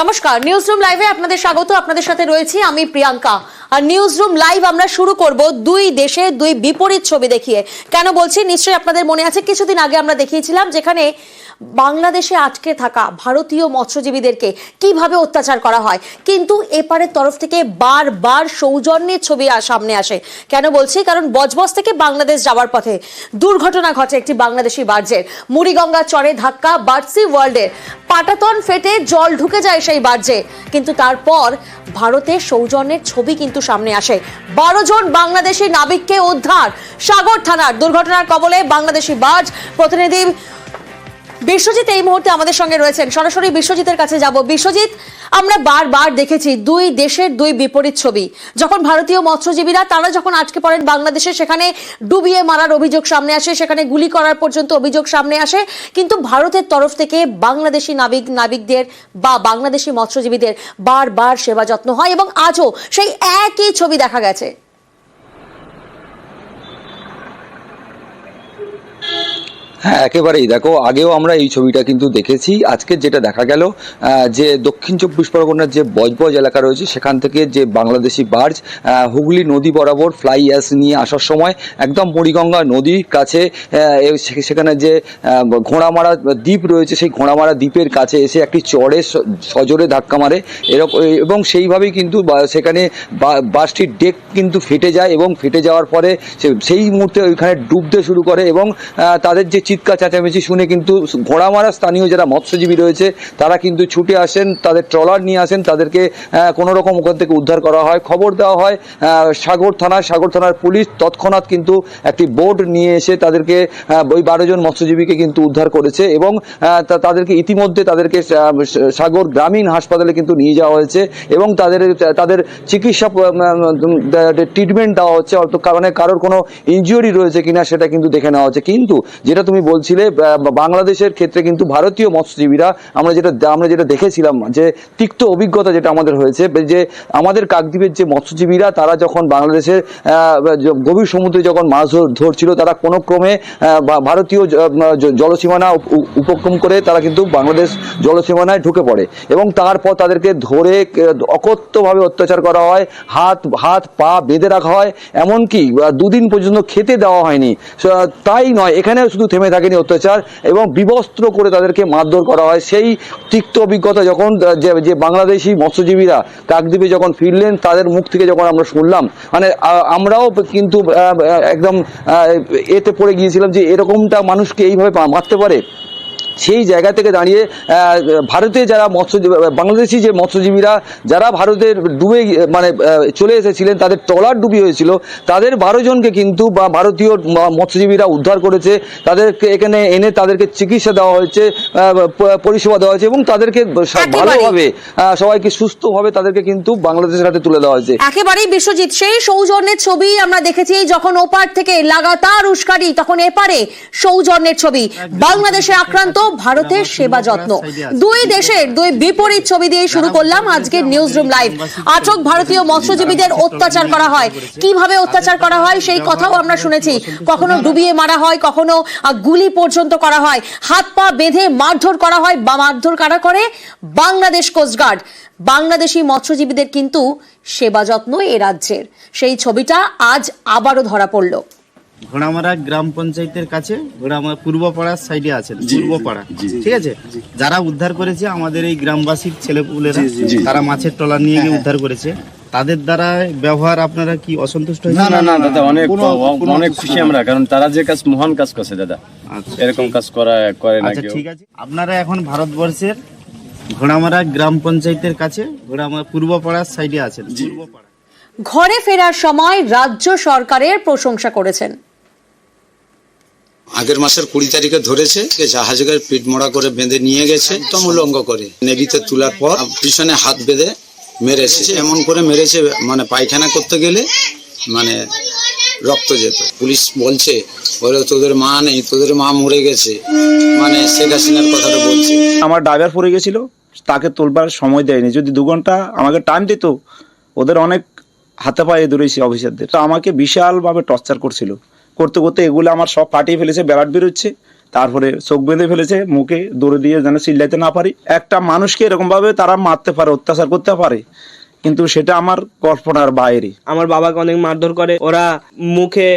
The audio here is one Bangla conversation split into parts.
নমস্কার নিউজ রুম লাইভে আপনাদের স্বাগত, আপনাদের সাথে রয়েছি আমি প্রিয়াঙ্কা। আর নিউজ রুম লাইভ আমরা শুরু করব দুই দেশে দুই বিপরীত ছবি দেখিয়ে। কেন বলছি? নিশ্চয়ই আপনাদের মনে আছে, কিছুদিন আগে আমরা দেখিয়েছিলাম যেখানে বাংলাদেশে আটকে থাকা ভারতীয় মৎস্যজীবীদেরকে কীভাবে অত্যাচার করা হয়? কিন্তু এপারের তরফ থেকে বারবার সৌজন্যের ছবি সামনে আসে। কেন বলছি? কারণ বজবজ থেকে বাংলাদেশ যাওয়ার পথে দুর্ঘটনা ঘটে একটি বাংলাদেশি বার্জের। মুড়িগঙ্গা চরে ধাক্কা বার্সি ওয়ার্ল্ডের পাটাতন ফেটে জল ঢুকে যায় সেই বার্জে। কিন্তু তারপর ভারতের সৌজন্যের ছবি কিন্তু সামনে আসে। বারো জন বাংলাদেশি নাবিককে উদ্ধার। সাগর থানার দুর্ঘটনার কবলে বাংলাদেশি বার্জ প্রতিনিধি বিশ্বজিৎ এই মুহূর্তে আমাদের সঙ্গে রয়েছেন। সরাসরি বিশ্বজিতের কাছে যাব। বিশ্বজিৎ, আমরা বারবার দেখেছি দুই দেশের দুই বিপরীত ছবি। যখন ভারতীয় মৎস্যজীবীরা, তারা যখন আটকে পড়েন বাংলাদেশে, সেখানে ডুবিয়ে মারার অভিযোগ সামনে আসে, সেখানে গুলি করার পর্যন্ত অভিযোগ সামনে আসে, কিন্তু ভারতের তরফ থেকে বাংলাদেশি নাবিক, নাবিকদের বা বাংলাদেশি মৎস্যজীবীদের বারবার সেবা যত্ন হয় এবং আজও সেই একই ছবি দেখা গেছে। হ্যাঁ একেবারেই। দেখো, আগেও আমরা এই ছবিটা কিন্তু দেখেছি। আজকে যেটা দেখা গেল যে দক্ষিণ চব্বিশ পরগনার যে বজবজ এলাকা রয়েছে, সেখান থেকে যে বাংলাদেশি বার্জ হুগলি নদী বরাবর ফ্লাই অ্যাস নিয়ে আসার সময় একদম মুড়িগঙ্গা নদীর কাছে সেখানে যে ঘোড়ামারা দ্বীপ রয়েছে, সেই ঘোড়ামারা দ্বীপের কাছে এসে একটি স- সজোরে ধাক্কা মারে। এরকম এবং সেইভাবেই কিন্তু সেখানে বাসটির ডেক কিন্তু ফেটে যায় এবং ফেটে যাওয়ার পরে সেই মুহূর্তে ওইখানে ডুবতে শুরু করে এবং তাদের যে চিৎকার, চেঁচামেচি শুনে কিন্তু ঘোড়ামারা স্থানীয় যারা মৎস্যজীবী রয়েছে, তারা কিন্তু ছুটে আসেন, তাদের ট্রলার নিয়ে আসেন, তাদেরকে কোনো রকম ওখান থেকে উদ্ধার করা হয়। খবর দেওয়া হয় সাগর থানায় সাগর থানার পুলিশ তৎক্ষণাৎ কিন্তু একটি বোট নিয়ে এসে তাদেরকে ওই বারো জন মৎস্যজীবীকে কিন্তু উদ্ধার করেছে এবং তাদেরকে ইতিমধ্যে তাদেরকে সাগর গ্রামীণ হাসপাতালে কিন্তু নিয়ে যাওয়া হয়েছে এবং তাদের তাদের চিকিৎসা ট্রিটমেন্ট দেওয়া হচ্ছে। অত কারণে কারোর কোনো ইনজুরি রয়েছে কিনা সেটা কিন্তু দেখে নেওয়া হচ্ছে। কিন্তু যেটা তুমি বলছিলে বাংলাদেশের ক্ষেত্রে কিন্তু ভারতীয় মৎস্যজীবীরা, আমরা যেটা আমরা যেটা দেখেছিলাম, যে তিক্ত অভিজ্ঞতা যেটা আমাদের হয়েছে, যে আমাদের কাকদ্বীপের যে মৎস্যজীবীরা, তারা যখন বাংলাদেশের গভীর সমুদ্রে যখন মাছ ধরছিল, তারা কোনো ক্রমে ভারতীয় জলসীমানা উপ- উপ- উপক্রম করে তারা কিন্তু বাংলাদেশ জলসীমানায় ঢুকে পড়ে এবং তারপর তাদেরকে ধরে অকথ্যভাবে অত্যাচার করা হয়, হাত হাত, পা বেঁধে রাখা হয়, এমনকি দুদিন পর্যন্ত খেতে দেওয়া হয়নি। তাই নয় এখানে শুধু থেমে থাকেনি অত্যাচার এবং বিবস্ত্র করে তাদেরকে মারধর করা হয়। সেই তিক্ত অভিজ্ঞতা যখন যে বাংলাদেশি মৎস্যজীবীরা কাকদ্বীপে যখন ফিরলেন, তাদের মুখ থেকে যখন আমরা শুনলাম মানে আমরাও কিন্তু একদম এতে পড়ে গিয়েছিলাম যে এরকমটা মানুষকে এইভাবে মারতে পারে। সেই জায়গা থেকে দাঁড়িয়ে আহ, ভারতে যারা মৎস্যজীবী বাংলাদেশি যে মৎস্যজীবীরা যারা ভারতের ডুবে গিয়ে- মানে চলে এসেছিলেন তাদের ট্রলার ডুবি হয়েছিল তাদের বারো জনকে কিন্তু বা ভারতীয় মৎস্যজীবীরা উদ্ধার করেছে তাদেরকে এখানে এনে তাদেরকে চিকিৎসা দেওয়া হয়েছে পরিষেবা দেওয়া হয়েছে এবং তাদেরকে ভালোভাবে সবাইকে সুস্থভাবে তাদেরকে কিন্তু বাংলাদেশের হাতে তুলে দেওয়া হয়েছে। একেবারেই বিশ্বজিৎ সেই সৌজন্যের ছবি আমরা দেখেছি যখন ওপার থেকে লাগাতার উস্কারি তখন এপারে সৌজন্যের ছবি। বাংলাদেশে আক্রান্ত ভারতের সেবা যত্ন। দুই দেশের দুই বিপরীত ছবি দিয়ে শুরু করলাম আজকের নিউজ রুম লাইভ আটক ভারতীয় মৎস্যজীবীদের অত্যাচার করা হয়। কীভাবে অত্যাচার করা হয় সেই কথাও আমরা শুনেছি। কখনো ডুবিয়ে মারা হয় কখনো গুলি পর্যন্ত করা হয়। হাত পা বেঁধে মারধর করা হয় বা মারধর কারা করে? বাংলাদেশ কোস্টগার্ড বাংলাদেশি মৎস্যজীবীদের কিন্তু সেবা যত্ন এ রাজ্যের। সেই ছবিটা আজ আবারও ধরা পড়ল। ঘোড়ামারা গ্রাম পঞ্চায়েতের কাছে ঘোড়ামারা পূর্বপাড়ার সাইডে আছেন পূর্বপাড়া। ঠিক আছে? যারা উদ্ধার করেছে আমাদের এই গ্রামবাসীর ছেলেপুলেরা তারা মাছের ট্রলার নিয়ে গিয়ে উদ্ধার করেছে। তাদের দ্বারা ব্যবহার আপনারা কি অসন্তুষ্ট না হয়েছে না না দাদা অনেক অনেক খুশি আমরা কারণ তারা যে কাজ মহান কাজ করছে দাদা। আচ্ছা। এরকম কাজ করা করে না আচ্ছা ঠিক আছে। আপনারা এখন ভারতবর্ষের ঘোড়ামারা গ্রাম পঞ্চায়েতের কাছে ঘোড়ামারা পূর্বপাড়ার সাইডে আছেন। পূর্বপাড়া। ঘরে ফেরার সময় রাজ্য সরকারের প্রশংসা করেছেন। আগের মাসের কুড়ি তারিখে ধরেছে জাহাজে করে পিঠ মোড়া করে বেঁধে নিয়ে গেছে, একদম উলঙ্গ করে। নেভিতে তোলার পর পিছনে হাত বেঁধে মেরেছে। এমন করে মেরেছে মানে পায়খানা করতে গেলে মানে রক্ত যেত। পুলিশ বলছে বলে তোদের মা নেই, তোদের মা মরে গেছে। মানে শেখ হাসিনার কথাটা বলছে। আমার ড্রাইভার পড়ে গেছিল, তাকে তোলবার সময় দেয়নি। যদি দু ঘণ্টা আমাকে টাইম দিত, ওদের অনেক হাতে পায়ে ধরেছি অফিসারদের। তো আমাকে বিশালভাবে টর্চার করছিল। করতে করতে এগুলো আমার সব ফাটিয়ে ফেলেছে ব্যালাট বেরোচ্ছে তারপরে চোখ বেঁধে ফেলেছে মুখে দৌড়ে দিয়ে যেন চিল্লাইতে না পারি। একটা মানুষকে এরকম ভাবে তারা মারতে পারে অত্যাচার করতে পারে কিন্তু সেটা আমার কল্পনার বাইরে। আমার বাবাকে অনেক মারধর করে ওরা মুখে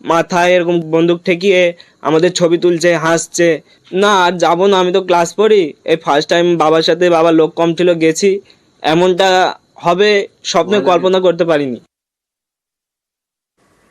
মাথায় এরকম বন্দুক ঠেকিয়ে আমাদের ছবি তুলছে হাসছে না আর যাব না আমি তো ক্লাস পড়ি। এই ফার্স্ট টাইম বাবার সাথে বাবার লোক কম ছিল গেছি এমনটা হবে স্বপ্নে কল্পনা করতে পারিনি।